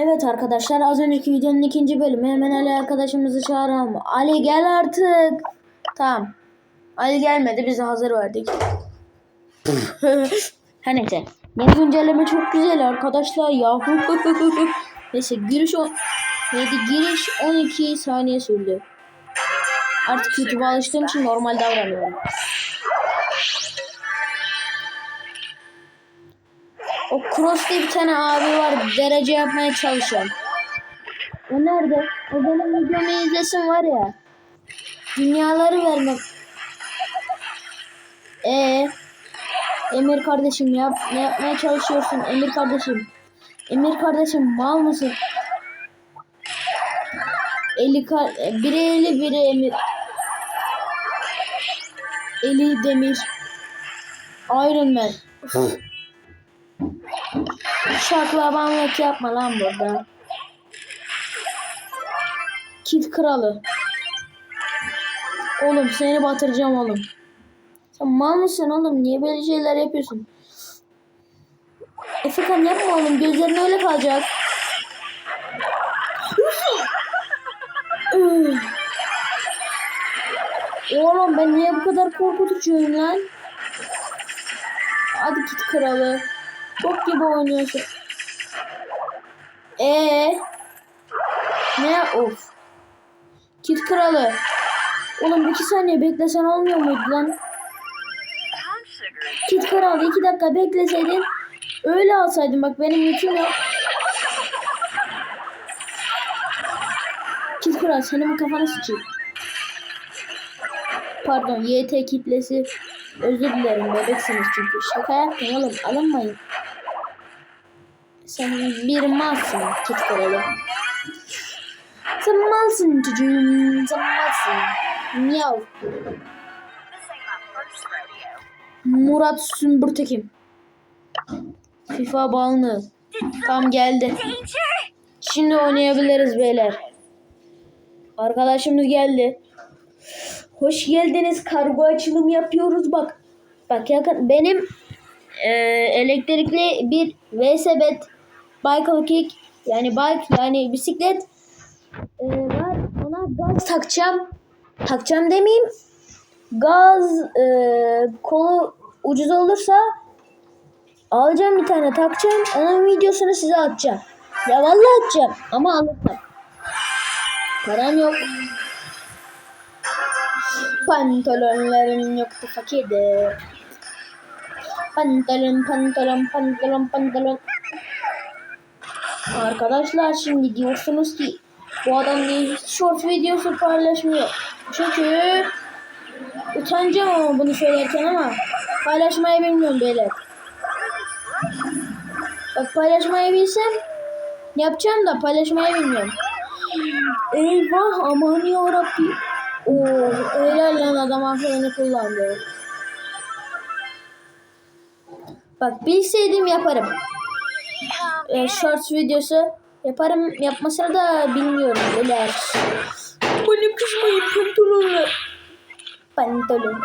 Evet arkadaşlar az önceki videonun ikinci bölümü hemen Ali arkadaşımızı çağıralım. Ali gel artık. Tamam. Ali gelmedi biz de hazır verdik. Her neyse. Yeni güncelleme çok güzel arkadaşlar ya. neyse giriş o neydi giriş 12 saniye sürdü. Artık YouTube'a alıştığım için normal davranıyorum. O Cross diye bir tane abi var derece yapmaya çalışan. O nerede? O benim videomu izlesin var ya. Dünyaları vermek. Ee, Emir kardeşim yap ne yapmaya çalışıyorsun Emir kardeşim? Emir kardeşim mal mısın? Eli kar biri eli biri Emir. Eli demir. Iron Man. Şaklabanlık yapma lan burada. Kit kralı. Oğlum seni batıracağım oğlum. Sen mal mısın oğlum? Niye böyle şeyler yapıyorsun? Efekan yapma oğlum. Gözlerin öyle kalacak. Oğlum ben niye bu kadar korkutucuyum lan? Hadi kit kralı. Bok gibi oynuyorsun. Ee? Ne of? Kit kralı. Oğlum iki saniye beklesen olmuyor muydu lan? Kit kralı iki dakika bekleseydin öyle alsaydın bak benim yüküm yok. Kit kralı senin kafana sıçayım. Pardon YT kitlesi. Özür dilerim bebeksiniz çünkü. Şaka oğlum alınmayın. Sen bir malsın kit kralı. Sen malsın çocuğum. Sen malsın. Miyav. Murat Sümbürtekim. FIFA bağını. Tam geldi. Şimdi oynayabiliriz beyler. Arkadaşımız geldi. Hoş geldiniz. Kargo açılım yapıyoruz bak. Bak yakın benim e, elektrikli bir VSBet Bicycle Kick yani bike yani bisiklet e, var. Ona gaz takacağım. Takacağım demeyeyim. Gaz e, kolu ucuz olursa alacağım bir tane takacağım. Onun videosunu size atacağım. Ya vallahi atacağım ama alırsam. Param yok. Pantolonlarım yoktu fakirdi. Pantolon, pantolon, pantolon, pantolon. Arkadaşlar şimdi diyorsunuz ki bu adam niye hiç short videosu paylaşmıyor? Çünkü utanacağım ama bunu söylerken ama paylaşmayı bilmiyorum beyler. Bak paylaşmayı bilsem yapacağım da paylaşmayı bilmiyorum. Eyvah aman yarabbim. Oo, öyle lan adam aklını kullandı. Bak bilseydim yaparım. Ee, shorts videosu yaparım. Yapmasını da bilmiyorum beyler. Bana kızmayın pantolonlar. Pantolon.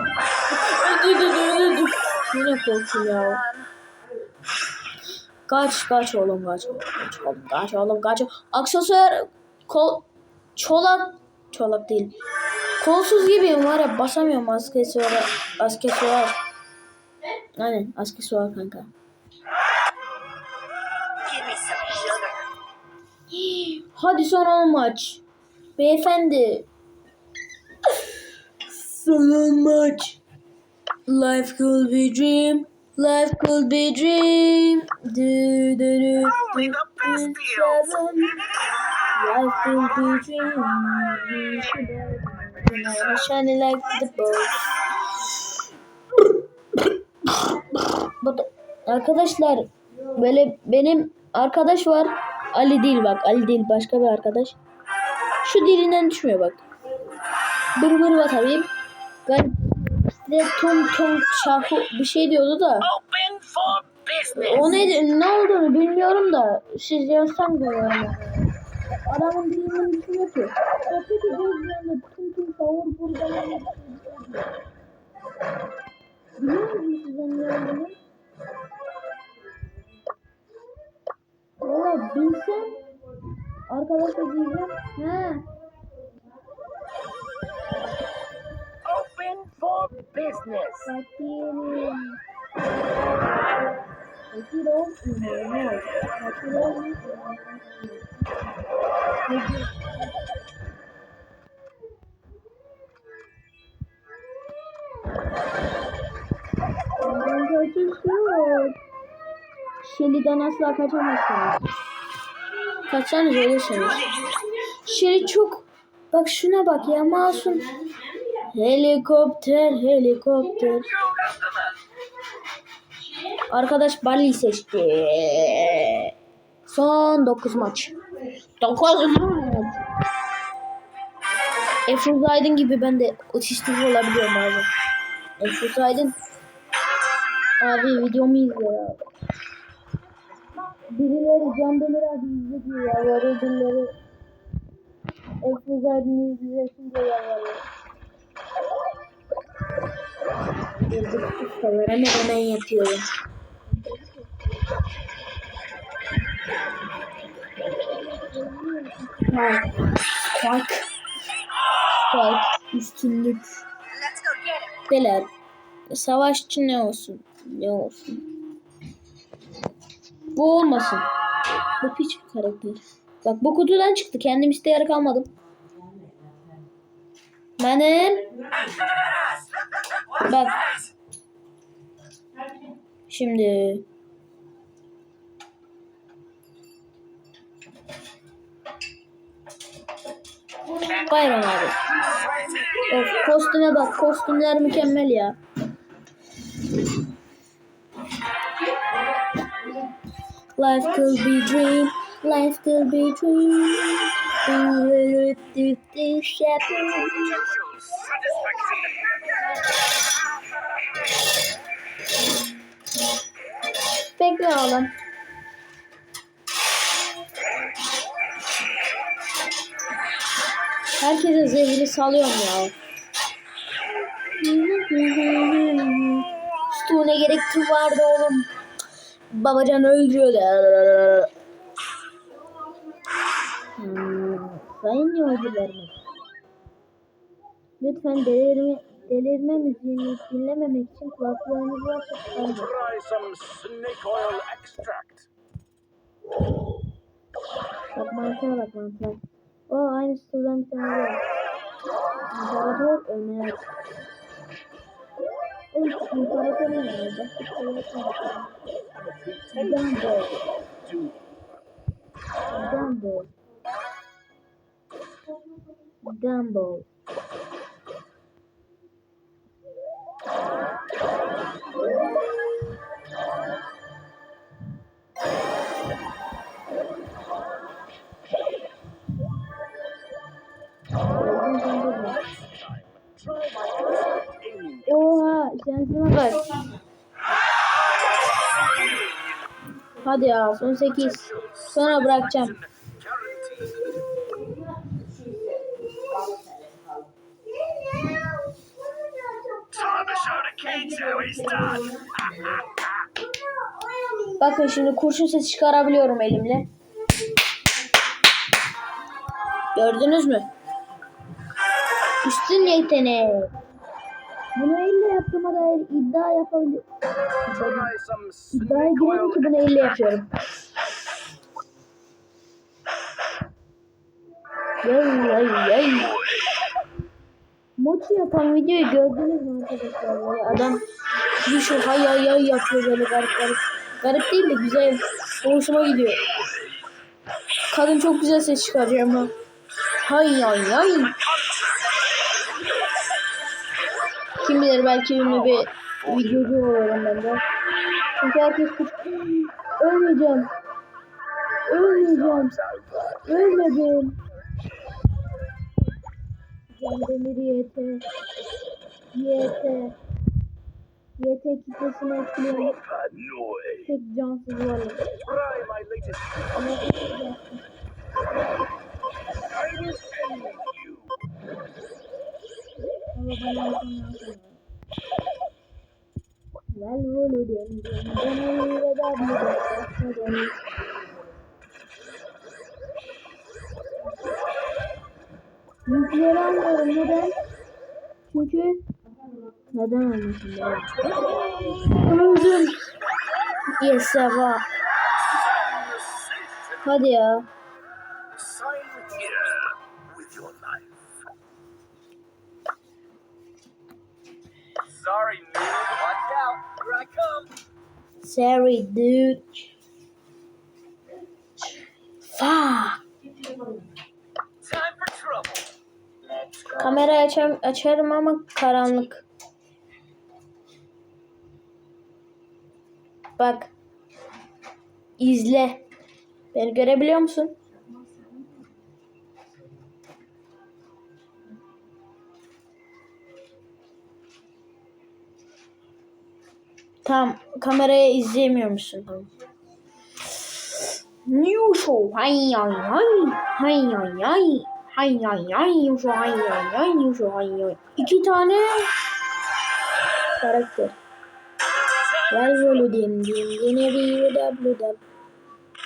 Dur dur dur. Yine korktum ya. Kaç kaç oğlum kaç kaç oğlum kaç oğlum kaç Aksesuar kol çolak çolak değil. Kolsuz gibiyim var ya basamıyorum aksesuara aksesuar. Aynen aksesuar kanka. Hadi son 10 maç. Beyefendi. Son maç. Life could be dream. Life could be dream. Do, do, do, Only the best deals. seven. Life could be dream. Shining like the boat. Bu da- Arkadaşlar böyle benim arkadaş var. Ali değil bak. Ali değil başka bir arkadaş. Şu dilinden düşmüyor bak. Bır bır batayım. Garip. Bir de tum tum şahu bir şey diyordu da. Open for business. O neydi? Ne olduğunu bilmiyorum da. Siz yazsam görüyorum. Adamın dilinden düşmüyor ki. Sohbet ediyoruz bir anda tum tum şahur burada. Biliyor musunuz siz onun Böyle bilsin. Arkadaşlar diyeceğim. Ha. Open for business. Fakirim. Fakir ol. Fakir ol. Fakir ol. Şeli'den asla kaçamazsınız. Kaçsanız ölürsünüz. Şeli çok... Bak şuna bak ya masum. Helikopter, helikopter. Arkadaş Bali seçti. Son 9 maç. 9 maç. Efruz Aydın gibi ben de otistik olabiliyorum abi. Efruz Aydın. Abi videomu izle ya. Birileri Can Demir abi izle diyor ya. Yarı birileri Efruz Aydın'ı izlesin diye yalvarıyor. Yazık sever hemen hemen yapıyorum. Spike. Spike. Üstünlük. Beyler. Savaşçı ne olsun? Ne olsun? Bu olmasın. Bu piç bir karakter. Bak bu kutudan çıktı. Kendim isteyerek almadım. Benim. Bak. Şimdi. Bayram abi. Of kostüme bak. Kostümler mükemmel ya. Life could be dream. Life could be dream. Do do do shepherd. Potential satisfaction. Bekle oğlum. Herkese zehri salıyorum ya. Stone gerekti vardı oğlum. Babacan öldürüyordu. Hmm, sayın yolcularımız. Lütfen delirme, delirme müziğini dinlememek için kulaklarınızı çıkarın. Try some snake oil extract. Bak mantığa bak mantığa. O aynı sıradan bir tane var. İmparator Ömer. O İmparator Ömer. Başka bir şey yok. Dumbo. Dumbo. Dumbo. Şansıma bak. Hadi ya son 8. Sonra bırakacağım. Bakın şimdi kurşun sesi çıkarabiliyorum elimle. Gördünüz mü? Üstün yetenek. Bunu elle yaptığıma dair iddia yapabilirim. İddiaya girelim ki bunu elle yapıyorum. Yay yay yay. Mochi yapan videoyu gördünüz mü arkadaşlar? Böyle adam bir şu hay hay hay yapıyor böyle garip garip. Garip değil de güzel. Hoşuma gidiyor. Kadın çok güzel ses çıkarıyor ama. Hay hay hay. Kim bilir belki ünlü bir videocu olurum ben de. Çünkü herkes ölmeyeceğim. Ölmeyeceğim. Ölmedim. Can Demir YT. YT. YT kitlesini etkiliyor. Tek cansız varlık. Ama end you. Ama bana yakın Vel Yükleri almıyorum. Neden? Çünkü neden be? Öldüm. Yes. Hadi ya. Sorry, dude. Fuck. Kamerayı açarım, açarım ama karanlık. Bak. İzle. Beni görebiliyor musun? Tamam. Kameraya izleyemiyormuşsun. Tamam. New show. Hay hay hay. Hay hay hay. Hay hay hay. New show. Hay hay hay. New show. Hay hay. İki tane karakter. Ver böyle diyeyim diyeyim. Yine bir W W.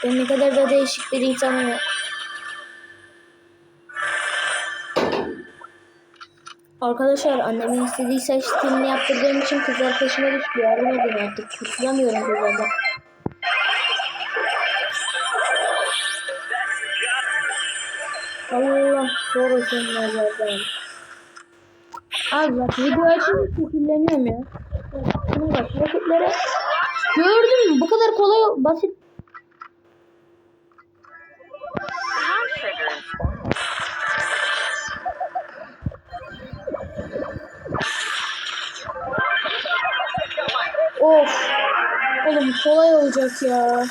Ben ne kadar da değişik bir insanım. Arkadaşlar annemin istediği saç stilini yaptırdığım için kızlar peşime düştü. Yardım edin artık. Kurtulamıyorum kızlardan. Allah korusun nazardan. Abi bak video açınca şekilleniyorum ya. Bak rakiplere. Gördün mü? Bu kadar kolay basit. Olacak ya.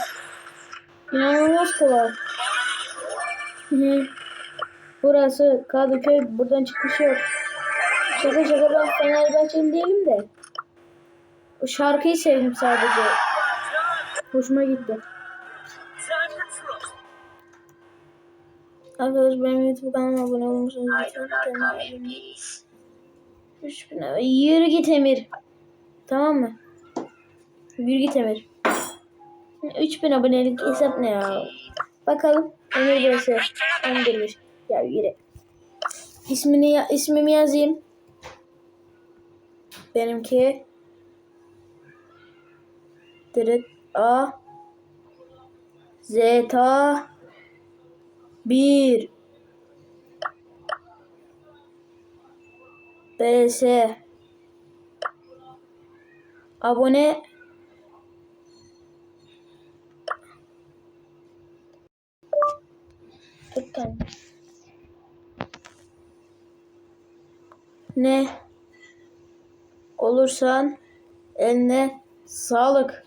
İnanılmaz kolay. Hı hı. Burası Kadıköy. Buradan çıkış yok. Şaka şaka ben Fenerbahçeli değilim de. O şarkıyı sevdim sadece. Hoşuma gitti. Arkadaşlar benim YouTube kanalıma abone olmuşsunuz. Lütfen kanalıma abone olun. 3000 abone. Yürü git Emir. Tamam mı? Yürü git Emir. 3000 abonelik hesap ne ya? Bakalım. Emir burası. 11'miş. Ya yürü. İsmini ya- ismimi yazayım. Benimki Direkt A Zeta 1 BS Abone Lütfen. Ne olursan eline sağlık.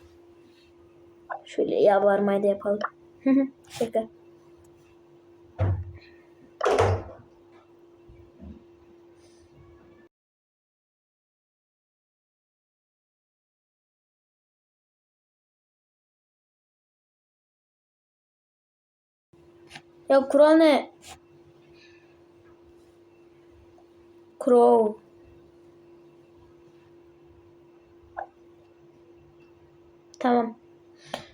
Şöyle yabarmayı da yapalım. Şaka. Ya kural ne? Crow. Tamam.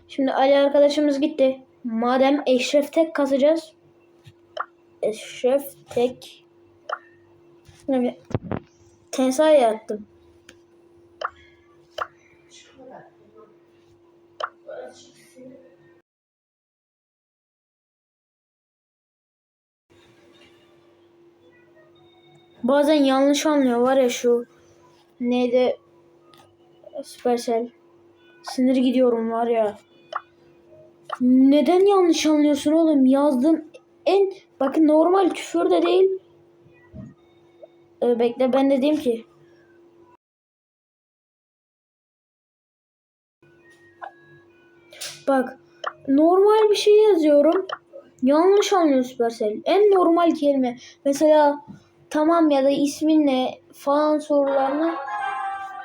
Şimdi Ali arkadaşımız gitti. Madem Eşref tek kasacağız. Eşref tek. Şimdi tensay. Bazen yanlış anlıyor var ya şu neydi Supercell. Sinir gidiyorum var ya. Neden yanlış anlıyorsun oğlum? Yazdığım en bakın normal küfür de değil. Ee, bekle ben de diyeyim ki. Bak normal bir şey yazıyorum. Yanlış anlıyor Supercell. En normal kelime. Mesela tamam ya da ismin ne falan sorularını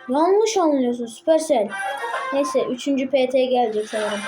yanlış anlıyorsun Supercell. Neyse 3. PT gelecek sanırım.